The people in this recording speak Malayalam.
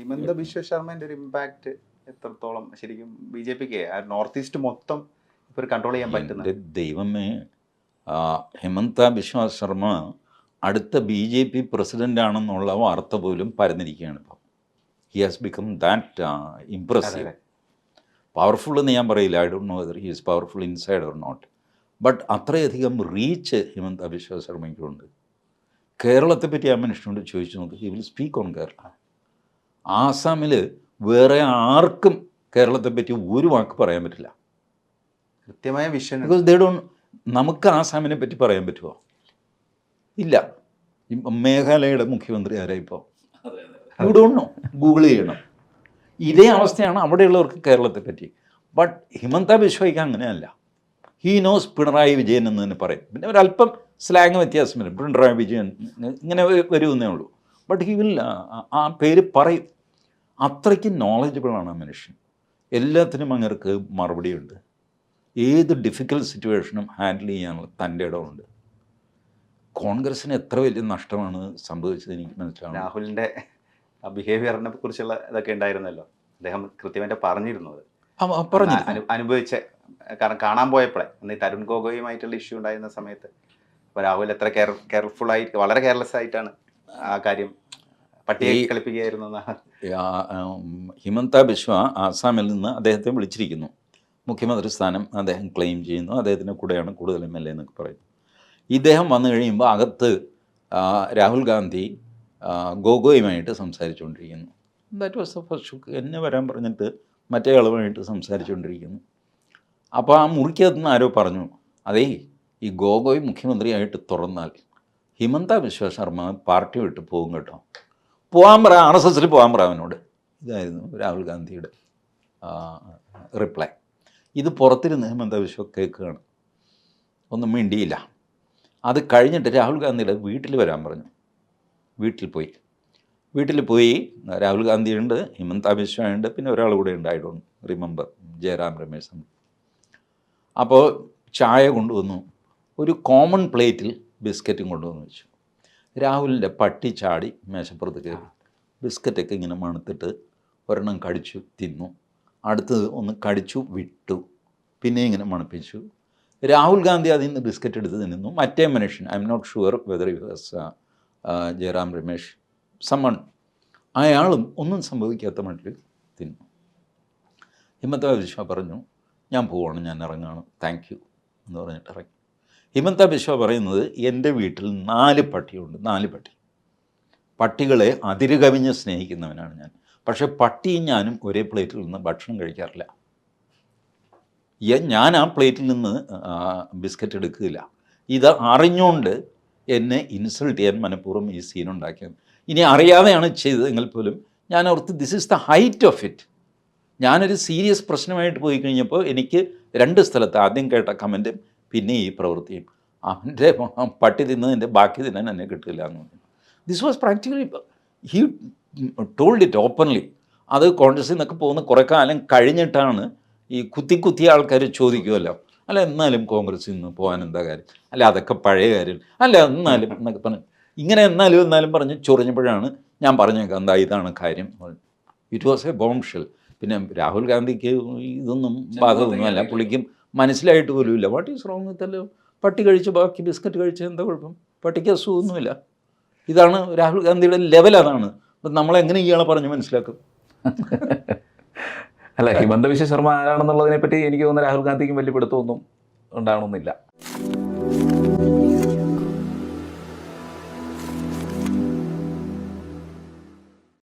ഹിമന്ത ബിശ്വ ശർമ്മന്റെ ഒരു ഇമ്പാക്ട് എത്രത്തോളം ശരിക്കും ബി ജെ പിക്ക് നോർത്ത് ഈസ്റ്റ് മൊത്തം ഇപ്പൊ കൺട്രോൾ ചെയ്യാൻ പറ്റുന്ന ദൈവമേ ഹിമന്ത ബിശ്വ ശർമ്മ അടുത്ത ബി ജെ പി പ്രസിഡന്റ് ആണെന്നുള്ള വാർത്ത പോലും പരന്നിരിക്കുകയാണ് ഇപ്പം. He has become that impressive. Powerful എന്ന് ഞാൻ പറയില്ല. I don't know whether he is powerful inside or not but അത്രയധികം റീച്ച് ഹിമന്ത ബിശ്വ ശർമ്മയ്ക്കുണ്ട്. കേരളത്തെ പറ്റി ആ മനുഷ്യനോട് ചോദിച്ചു നോക്ക്. He will speak on Kerala. ആസാമിൽ വേറെ ആർക്കും കേരളത്തെ പറ്റി ഒരു വാക്ക് പറയാൻ പറ്റില്ല. കൃത്യമായ വിഷൻ ബിക്കോസ് ദേ ഡോണ്ട് നമുക്ക് ആസാമിനെ പറ്റി പറയാൻ പറ്റുമോ ഇല്ല. ഇപ്പം മേഘാലയയുടെ മുഖ്യമന്ത്രി ആരാ ഇപ്പോൾ യു ഡോണ്ട് നോ ഗൂഗിൾ ചെയ്യണം. ഇതേ അവസ്ഥയാണ് അവിടെയുള്ളവർക്ക് കേരളത്തെ പറ്റി. ബട്ട് ഹിമന്ത ബിശ്വയ്ക്ക് അങ്ങനെയല്ല. ഹീ നോസ് പിണറായി വിജയൻ എന്ന് തന്നെ പറയും. പിന്നെ ഒരല്പം സ്ലാങ് വ്യത്യാസം വരും. പിണറായി വിജയൻ ഇങ്ങനെ വരുമെന്നേ ഉള്ളൂ. ബട്ട് ഹി വിൽ ആ പേര് പറയും. അത്രയ്ക്ക് നോളജബിളാണ് ആ മനുഷ്യൻ. എല്ലാത്തിനും അങ്ങർക്ക് മറുപടിയുണ്ട്. ഏത് ഡിഫിക്കൽട്ട് സിറ്റുവേഷനും ഹാൻഡിൽ ചെയ്യാനുള്ള തന്റെ ഇടമുണ്ട് കോൺഗ്രസ്സിന് എത്ര വലിയ നഷ്ടമാണ് സംഭവിച്ചത് എനിക്ക് മനസ്സിലാവും രാഹുലിന്റെ ബിഹേവിയറിനെ കുറിച്ചുള്ള ഇതൊക്കെ ഉണ്ടായിരുന്നല്ലോ. അദ്ദേഹം കൃത്യമായിട്ട് പറഞ്ഞിരുന്നത് പറഞ്ഞു അനു- അനുഭവിച്ച കാരണം കാണാൻ പോയപ്പോഴേ അന്ന് ഈ തരുൺ ഗോഗോയുമായിട്ടുള്ള ഇഷ്യൂ ഉണ്ടായിരുന്ന സമയത്ത്. അപ്പോൾ രാഹുൽ എത്ര കെയർ കെയർഫുൾ ആയിട്ട് വളരെ കെയർലെസ് ആയിട്ടാണ് ആ കാര്യം പട്ടിയെ കളിപ്പിക്കുകയായിരുന്നു ഹിമന്ത ബിശ്വ ആസാമിൽ നിന്ന് അദ്ദേഹത്തെ വിളിച്ചിരിക്കുന്നു. മുഖ്യമന്ത്രി സ്ഥാനം അദ്ദേഹം ക്ലെയിം ചെയ്യുന്നു. അദ്ദേഹത്തിന്റെ കൂടെയാണ് കൂടുതൽ എം എൽ എ എന്നൊക്കെ പറയുന്നത്. ഇദ്ദേഹം വന്നു കഴിയുമ്പോൾ അകത്ത് രാഹുൽ ഗാന്ധി ഗോഗോയുമായിട്ട് സംസാരിച്ചുകൊണ്ടിരിക്കുന്നു. ദാറ്റ് വാസ് ദ ഫസ്റ്റ് എന്നെ വരാൻ പറഞ്ഞിട്ട് മറ്റേ ആളുമായിട്ട് സംസാരിച്ചുകൊണ്ടിരിക്കുന്നു. അപ്പോൾ ആ മുറിക്കകത്തുനിന്ന് ആരോ പറഞ്ഞു അതേ ഈ ഗോഗോയ് മുഖ്യമന്ത്രിയായിട്ട് തുറന്നാൽ ഹിമന്ത ബിശ്വ ശർമ്മ പാർട്ടി വിട്ട് പോകും കേട്ടോ. പോകാൻ പറ ആർ എസ് എസിൽ പോകാൻ പറ അവനോട് ഇതായിരുന്നു രാഹുൽ ഗാന്ധിയുടെ റിപ്ലൈ. ഇത് പുറത്തിരുന്ന് ഹിമന്ത വിശ്വ കേൾക്കുകയാണ്. ഒന്നും മിണ്ടിയില്ല. അത് കഴിഞ്ഞിട്ട് രാഹുൽ ഗാന്ധിയുടെ വീട്ടിൽ വരാൻ പറഞ്ഞു. വീട്ടിൽ പോയി. വീട്ടിൽ പോയി രാഹുൽ ഗാന്ധിയുണ്ട് ഹിമന്ത ബിശ്വ ഉണ്ട് പിന്നെ ഒരാൾ കൂടെ ഉണ്ട് I don't remember Jairam Ramesh അപ്പോൾ ചായ കൊണ്ടുവന്നു. ഒരു കോമൺ പ്ലേറ്റിൽ ബിസ്ക്കറ്റും കൊണ്ടുവന്ന് വെച്ചു. രാഹുലിന്റെ പട്ടി ചാടി മേശപ്പുറത്ത് കയറി. ബിസ്ക്കറ്റൊക്കെ ഇങ്ങനെ മണത്തിട്ട് ഒരെണ്ണം കടിച്ചു തിന്നു. അടുത്തത് ഒന്ന് കടിച്ചു വിട്ടു. പിന്നെ ഇങ്ങനെ മണപ്പിച്ചു. രാഹുൽ ഗാന്ധി അതിൽ നിന്ന് ബിസ്ക്കറ്റ് എടുത്ത് തിന്നു മറ്റേ മനുഷ്യൻ I am not sure whether use Jairam Ramesh summon അയാളും ഒന്നും സംഭവിക്കാത്ത മട്ടിൽ തിന്നു. ഹിമത്ത വിശ്വ പറഞ്ഞു ഞാൻ പോവാണ് ഞാൻ ഇറങ്ങാണ്. താങ്ക് യു എന്ന് പറഞ്ഞിട്ട് ഇറങ്ങി. ഹിമന്ത ബിശ്വ പറയുന്നത് എന്റെ വീട്ടിൽ നാല് പട്ടിയുണ്ട് നാല് പട്ടി. പട്ടികളെ അതിരുകവിഞ്ഞ് സ്നേഹിക്കുന്നവനാണ് ഞാൻ. പക്ഷേ പട്ടിയും ഞാനും ഒരേ പ്ലേറ്റിൽ നിന്ന് ഭക്ഷണം കഴിക്കാറില്ല. ഞാൻ ആ പ്ലേറ്റിൽ നിന്ന് ബിസ്ക്കറ്റ് എടുക്കുകയില്ല. ഇത് അറിഞ്ഞുകൊണ്ട് എന്നെ ഇൻസൾട്ട് ചെയ്യാൻ മനഃപൂർവം ഈ സീൻ ഉണ്ടാക്കിയത് ഇനി അറിയാതെയാണ് ചെയ്തതെങ്കിൽ പോലും ഞാൻ ഓർത്ത് this is the height of it ഞാനൊരു സീരിയസ് പ്രശ്നമായിട്ട് പോയി കഴിഞ്ഞപ്പോൾ എനിക്ക് രണ്ട് സ്ഥലത്ത് ആദ്യം കേട്ട കമന്റും പിന്നെ ഈ പ്രവൃത്തിയും അവന്റെ പട്ടി തിന്നതിന്റെ ബാക്കി തിന്നാൻ എന്നെ കിട്ടില്ല എന്ന് പറഞ്ഞു. This was practically he told it openly അത് കോൺഗ്രസിൽ നിന്നൊക്കെ പോകുന്ന കുറേ കാലം കഴിഞ്ഞിട്ടാണ് ഈ കുത്തി കുത്തിയ ആൾക്കാർ ചോദിക്കുമല്ലോ അല്ല എന്നാലും കോൺഗ്രസിൽ നിന്ന് പോകാൻ എന്താ കാര്യം? അല്ല അതൊക്കെ പഴയ കാര്യം. അല്ല എന്നാലും എന്നൊക്കെ പറഞ്ഞു. ഇങ്ങനെ എന്നാലും എന്നാലും പറഞ്ഞ് ചൊറിഞ്ഞപ്പോഴാണ് ഞാൻ പറഞ്ഞേക്കാം എന്താ ഇതാണ് കാര്യം ഇറ്റ് വാസ് എ ബോംഷൽ പിന്നെ രാഹുൽ ഗാന്ധിക്ക് ഇതൊന്നും ബാധകമൊന്നുമല്ല പുള്ളിക്കും മനസ്സിലായിട്ട് പോലും ഇല്ല വാട്ട് ഈസ് റോങ് വിത്തല്ലോ പട്ടി കഴിച്ച് ബാക്കി ബിസ്ക്കറ്റ് കഴിച്ച് എന്താ കുഴപ്പം? പട്ടിക്ക് അസുഖമൊന്നുമില്ല. ഇതാണ് രാഹുൽ ഗാന്ധിയുടെ ലെവൽ അതാണ്. അപ്പം നമ്മളെങ്ങനെ ഇയാളെ പറഞ്ഞ് മനസ്സിലാക്കും? അല്ല ഹിമന്ത വിശ്വ ശർമ്മ ആരാണെന്നുള്ളതിനെ പറ്റി എനിക്ക് തോന്നുന്നു രാഹുൽ ഗാന്ധിക്കും വലിയ പിടുത്തമൊന്നും ഉണ്ടാവണമെന്നില്ല.